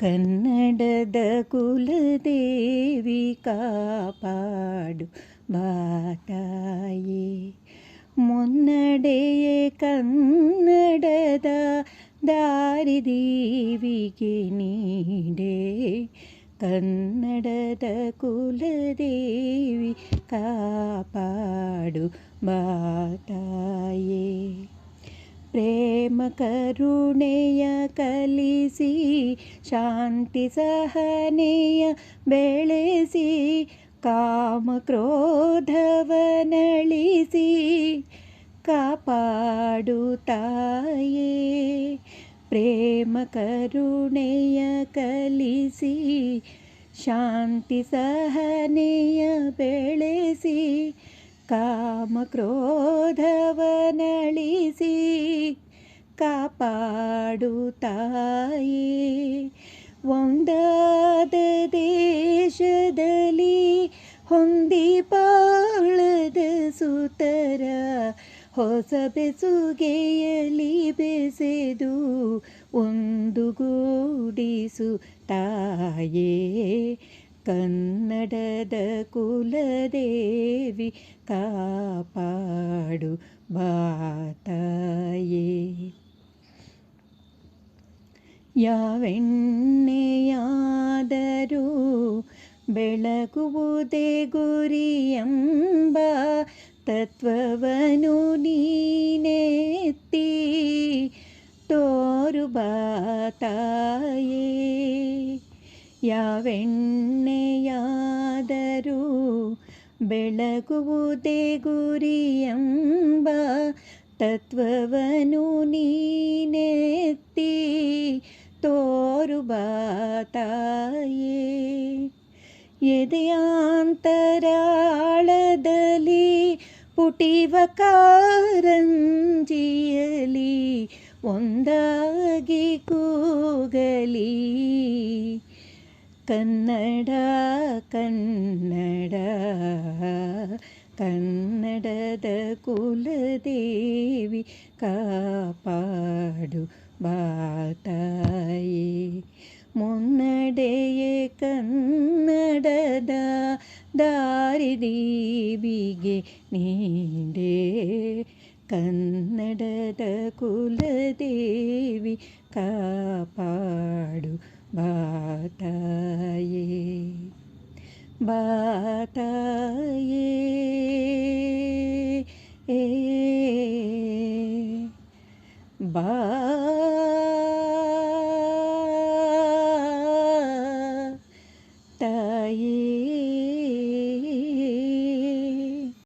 ಕನ್ನಡದ ಕುಲದೇವಿ ಕಾಪಾಡು ಬಾತಾಯೇ ಮುನ್ನಡೆಯೇ ಕನ್ನಡದ ದಾರಿದೀವಿಗೆ ನೀಡೆ ಕನ್ನಡದ ಕುಲದೇವಿ ಕಾಪಾಡು ಬಾತಾಯೇ ಪ್ರೇಮ ಕರುಣೆಯ ಕಲಿಸಿ, ಶಾಂತಿ ಸಹನೆಯ ಬೆಳೆಸಿ, ಕಾಮ ಕ್ರೋಧವನಳಿಸಿ, ಕಾಪಾಡು ತಾಯೇ. ಪ್ರೇಮ ಕರುಣೆಯ ಕಲಿಸಿ, ಶಾಂತಿ ಸಹನೆಯ ಬೆಳೆಸಿ ಕಾಮ ಕ್ರೋಧವನಳಿಸಿ ಕಾಪಾಡು ತಾಯೇ. ಒಂದಾದ ದೇಶದಲ್ಲಿ ಹೊಂದಿ ಪಾಳದ ಸುತರ ಹೊಸ ಬೆಸುಗೆಯಲಿ ಬೆಸೆದು ಒಂದುಗೂಡಿಸು ತಾಯೇ. ಕನ್ನಡದ ಕುಲದೇವಿ ಕಾಪಾಡು ಬಾತಾಯೇ ಯಾವೆಣ್ಣೆಯಾದರೂ ಬೆಳಗುವುದೇ ಗುರಿಯೆಂಬ ತತ್ವವನು ನೀನೆತ್ತಿ ತೋರು ಬಾತಾಯೇ ಯಾವೆಣ್ಣೆಯಾದರೂ ಬೆಳಗುವುದೇ ಗುರಿಯಂಬ ತತ್ವವನು ನೀನೆತ್ತಿ ತೋರುಬಾತಾಯೇ ಎದೆಯಾಂತರಾಳದಲ್ಲಿ ಪುಟಿವ ಕಾರಂಜಿಯಲಿ ಒಂದಾಗಿ ಕೂಗಲಿ ಕನ್ನಡ ಕನ್ನಡ ಕನ್ನಡದ ಕುಲದೇವಿ ಕಾಪಾಡು ಬಾತಾಯೇ ಮುನ್ನಡೆಯೇ ಕನ್ನಡದ ದಾರಿದೀವಿಗೆ ನೀಡೆ ಕನ್ನಡದ ಕುಲದೇವಿ ಕಾಪಾಡು ಬಾತಾಯೇ ಬಾತಾಯೇ ಏ ಬಾ ತಾಯೇ